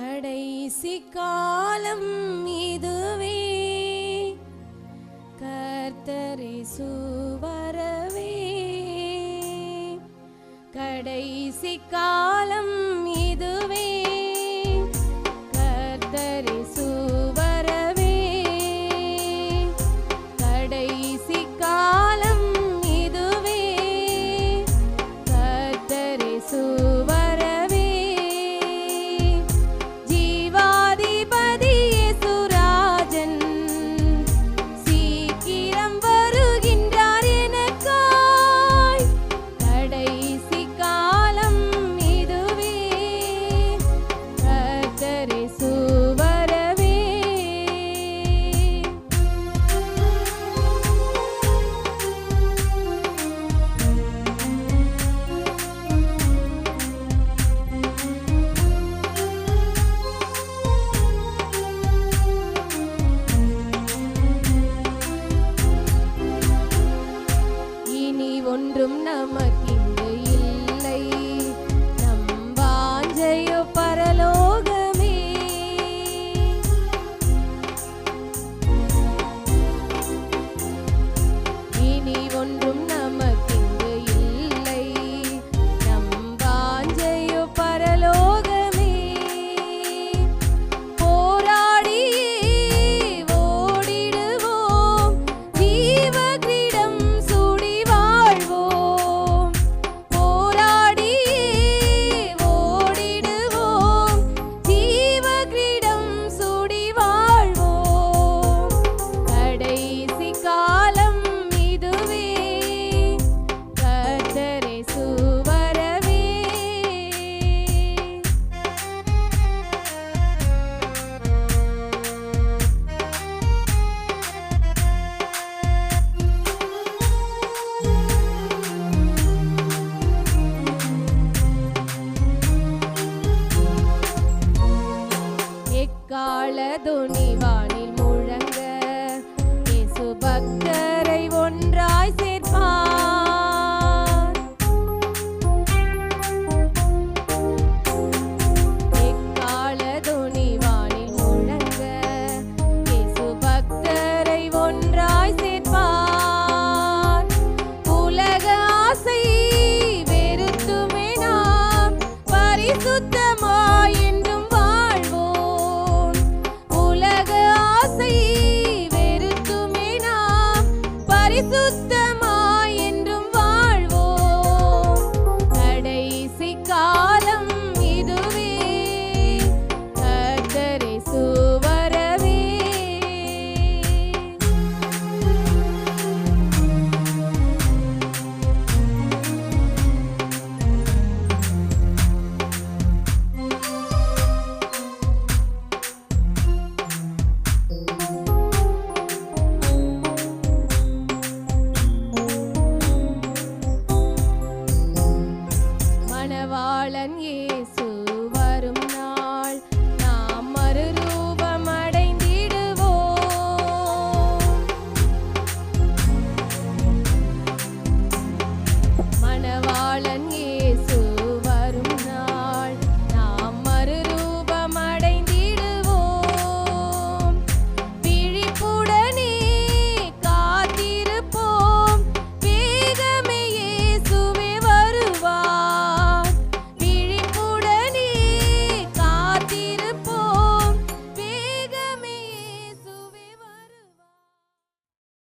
கடைசி காலம் இதுவே. கர்த்தரை சுவரவே. கடைசி காலம் இனி ஒன்றும் துணி வானில் முழங்க. இயேசு பக்தரை ஒன்றாய் சேர்ப்பார். எக்கால துணி வானில் முழங்க. இயேசு பக்தரை ஒன்றாய் சேர்ப்பார். உலக ஆசை வெறுத்துமே நாம். பரிசுத்தமாக God. பாலன் ஏசு